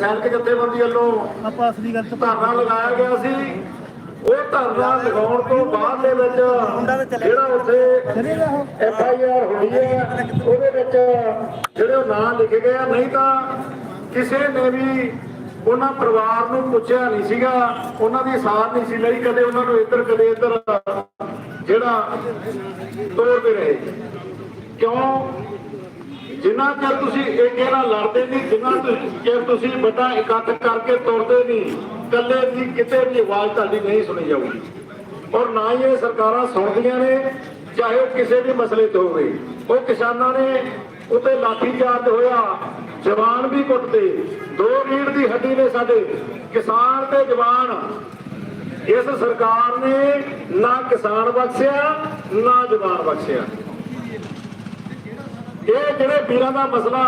ਸੈਨਿਕ ਜਥੇਬੰਦੀ ਵੱਲੋਂ ਆਪਾਂ ਅਸਲੀ ਗੱਲ ਤੋਂ ਧਰਨਾ ਲਗਾਇਆ ਗਿਆ ਸੀ। ਉਹ ਧਰਨਾ ਲਗਾਉਣ ਤੋਂ ਬਾਅਦ ਦੇ ਵਿੱਚ ਜਿਹੜਾ ਉੱਥੇ ਐਫ ਆਈ ਆਰ ਹੋਈ ਹੈ ਉਹਦੇ ਵਿੱਚ ਜਿਹੜੇ ਨਾਂ ਲਿਖੇ ਗਏ ਆ। ਨਹੀਂ ਤਾਂ ਕਿਸੇ ਨੇ ਵੀ ਉਹਨਾਂ ਪਰਿਵਾਰ ਨੂੰ ਪੁੱਛਿਆ ਨਹੀਂ ਸੀਗਾ। ਉਹਨਾਂ ਦੀ ਸਾਥ ਨਹੀਂ ਸੀ ਲਈ ਕਦੇ। ਉਹਨਾਂ ਨੂੰ ਇੱਧਰ ਕਦੇ ਇੱਧਰ ਜਿਹੜਾ ਤੋੜਦੇ ਰਹੇ। ਕਿਉਂ? ਜਿੰਨਾ ਚਿਰ ਤੁਸੀਂ ਏਕੇ ਨਾਲ ਲੜਦੇ ਨਹੀਂ, ਜਿੰਨਾ ਚਿਰ ਤੁਸੀਂ ਵੱਡਾ ਇਕੱਠ ਕਰਕੇ ਤੁਰਦੇ ਨਹੀਂ ਕੱਲੇ ਦੀ ਕਿਤੇ ਵੀ ਆਵਾਜ਼ ਤੁਹਾਡੀ ਨਹੀਂ ਸੁਣੀ ਜਾਊਗੀ। ਔਰ ਨਾ ਹੀ ਇਹ ਸਰਕਾਰਾਂ ਸੁਣਦੀਆਂ ਨੇ, ਚਾਹੇ ਉਹ ਕਿਸੇ ਵੀ ਮਸਲੇ ਤੇ ਹੋਵੇ। ਉਹ ਕਿਸਾਨਾਂ ਨੇ ਉਤੇ ਲਾਠੀ ਚਾਰਜ ਹੋਇਆ, ਜਵਾਨ ਵੀ ਕੁੱਟਦੇ। ਦੋ ਰੀੜ ਦੀ ਹੱਡੀ ਨੇ ਸਾਡੇ ਕਿਸਾਨ ਤੇ ਜਵਾਨ। ਇਸ ਸਰਕਾਰ ਨੇ ਨਾ ਕਿਸਾਨ ਬਖਸ਼ਿਆ, ਨਾ ਜਵਾਨ ਬਖਸ਼ਿਆ। ਜਿਹੜੇ ਵੀਰਾਂ ਦਾ ਮਸਲਾ?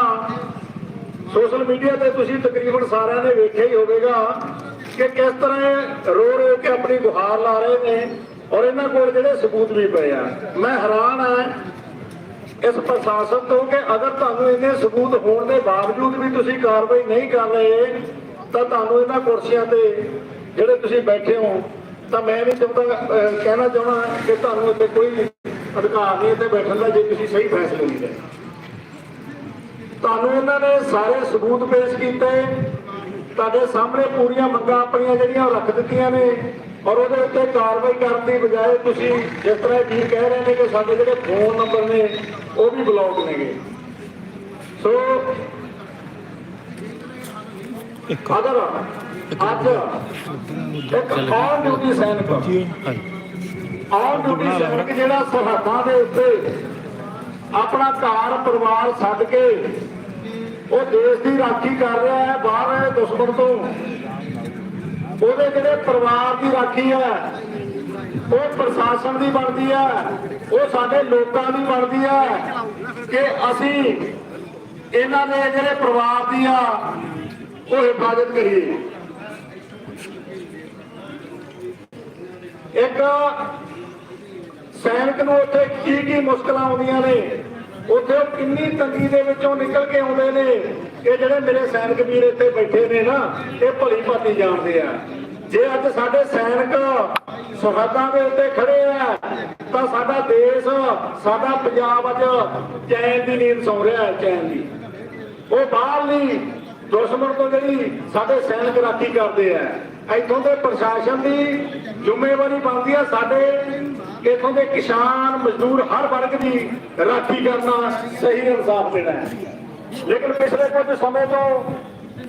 ਸੋਸ਼ਲ ਮੀਡੀਆ ਤੇ ਤੁਸੀਂ ਤਕਰੀਬਨ ਸਾਰਿਆਂ ਨੇ ਵੇਖਿਆ ਹੀ ਹੋਵੇਗਾ ਕਿ ਕਿਸ ਤਰ੍ਹਾਂ ਰੋ ਰੋ ਕੇ ਆਪਣੀ ਗੁਹਾਰ ਲਾ ਰਹੇ ਨੇ ਔਰ ਇਹਨਾਂ ਕੋਲ ਜਿਹੜੇ ਸਬੂਤ ਵੀ ਪਏ ਆ। ਮੈਂ ਹੈਰਾਨ ਆ ਇਸ ਪ੍ਰਸ਼ਾਸਨ ਤੋਂ ਕਿ ਅਗਰ ਤੁਹਾਨੂੰ ਇੰਨੇ ਸਬੂਤ ਹੋਣ ਦੇ ਬਾਵਜੂਦ ਵੀ ਤੁਸੀਂ ਕਾਰਵਾਈ ਨਹੀਂ ਕਰ ਰਹੇ, ਤਾਂ ਤੁਹਾਨੂੰ ਇਹਨਾਂ ਕੁਰਸੀਆਂ ਤੇ ਜਿਹੜੇ ਤੁਸੀਂ ਬੈਠੇ ਹੋ, ਤਾਂ ਮੈਂ ਵੀ ਚਾਹੁੰਦਾ ਕਹਿਣਾ ਚਾਹੁੰਦਾ ਕਿ ਤੁਹਾਨੂੰ ਇੱਥੇ ਕੋਈ ਅਧਿਕਾਰ ਨਹੀਂ ਇੱਥੇ ਬੈਠਣ ਦਾ ਜੇ ਤੁਸੀਂ ਸਹੀ ਫੈਸਲੇ ਨਹੀਂ ਲੈ ਤੁਹਾਨੂੰ ਇਹਨਾਂ ਨੇ ਸਾਰੇ ਸਬੂਤ ਪੇਸ਼ ਕੀਤੇ। ਤੁਹਾਡੇ ਸਾਹਮਣੇ ਪੂਰੀਆਂ ਮੰਗਾਂ ਆਪਣੀਆਂ ਜਿਹੜੀਆਂ ਉਹ ਰੱਖ ਦਿੱਤੀਆਂ ਨੇ ਔਰ ਉਹਦੇ ਉੱਤੇ ਕਾਰਵਾਈ ਕਰਨ ਦੀ ਬਜਾਏ ਤੁਸੀਂ ਜਿਸ ਤਰ੍ਹਾਂ ਜੀ ਕਹਿ ਰਹੇ ਨੇ ਕਿ ਸਾਡੇ ਜਿਹੜੇ ਫੋਨ ਨੰਬਰ ਨੇ ਉਹ ਵੀ ਬਲੌਕ ਨੇਗੇ। ਸੋ ਅਗਰ ਅੱਜ ਇੱਕ ਆਨ ਡਿਊਟੀ ਸੈਨਿਕ ਆਨ ਡਿਊਟੀ ਸੈਨਿਕ ਜਿਹੜਾ ਸਰਹੱਦਾਂ ਦੇ ਉੱਤੇ ਆਪਣਾ ਘਰ ਪਰਿਵਾਰ ਛੱਡ ਕੇ ਉਹ ਦੇਸ਼ ਦੀ ਰਾਖੀ ਕਰ ਰਿਹਾ ਹੈ, ਬਾਹਰ ਦੁਸ਼ਮਣ ਤੋਂ। ਉਹਦੇ ਜਿਹੜੇ ਪਰਿਵਾਰ ਦੀ ਰਾਖੀ ਹੈ, ਉਹ ਪ੍ਰਸ਼ਾਸਨ ਦੀ ਬਣਦੀ ਹੈ, ਉਹ ਸਾਡੇ ਲੋਕਾਂ ਦੀ ਬਣਦੀ ਹੈ ਕਿ ਅਸੀਂ ਇਹਨਾਂ ਦੇ ਜਿਹੜੇ ਪਰਿਵਾਰ ਦੀ ਆ, ਉਹ ਹਿਫਾਜ਼ਤ ਕਰੀਏ। ਇੱਕ ਸੈਨਿਕ ਨੂੰ ਉੱਥੇ ਕੀ ਕੀ ਮੁਸ਼ਕਲਾਂ ਆਉਂਦੀਆਂ ਨੇ? ਉੱਥੇ ਉਹ ਕਿੰਨੀ ਤੰਗੀ ਦੇ ਵਿੱਚੋਂ ਨਿਕਲ ਕੇ ਆਉਂਦੇ ਨੇ। ਇਹ ਜਿਹੜੇ ਮੇਰੇ ਸੈਨਿਕ ਵੀਰ ਇੱਥੇ ਬੈਠੇ ਨੇ ਨਾ, ਇਹ ਭਲੀ ਭਾਤੀ ਜਾਣਦੇ ਆ। ਜੇ ਅੱਜ ਸਾਡੇ ਸੈਨਿਕ ਸਰਹੱਦਾਂ ਦੇ ਉੱਤੇ ਖੜੇ ਆ, ਤਾਂ ਸਾਡਾ ਦੇਸ਼, ਸਾਡਾ ਪੰਜਾਬ ਅੱਜ ਚੈਨ ਦੀ ਨੀਂਦ ਸੌਂ ਰਿਹਾ ਹੈ, ਚੈਨ ਦੀ। ਉਹ ਬਾਹਰਲੀ ਦੁਸ਼ਮਣ ਤੋਂ ਜਿਹੜੀ ਸਾਡੇ ਸੈਨਿਕ ਰਾਖੀ ਕਰਦੇ ਆ। ਇੱਥੋਂ ਦੇ ਪ੍ਰਸ਼ਾਸਨ ਦੀ ਜ਼ਿੰਮੇਵਾਰੀ ਬਣਦੀ ਆ, ਸਾਡੇ ਇੱਥੋਂ ਦੇ ਕਿਸਾਨ, ਮਜ਼ਦੂਰ ਹਰ ਵਰਗ ਦੀ ਰਾਖੀ ਕਰਨਾ ਸਹੀ ਇਨਸਾਫ ਦੇਣਾ ਹੈ। ਲੇਕਿਨ ਪਿਛਲੇ ਕੁਝ ਸਮੇਂ ਤੋਂ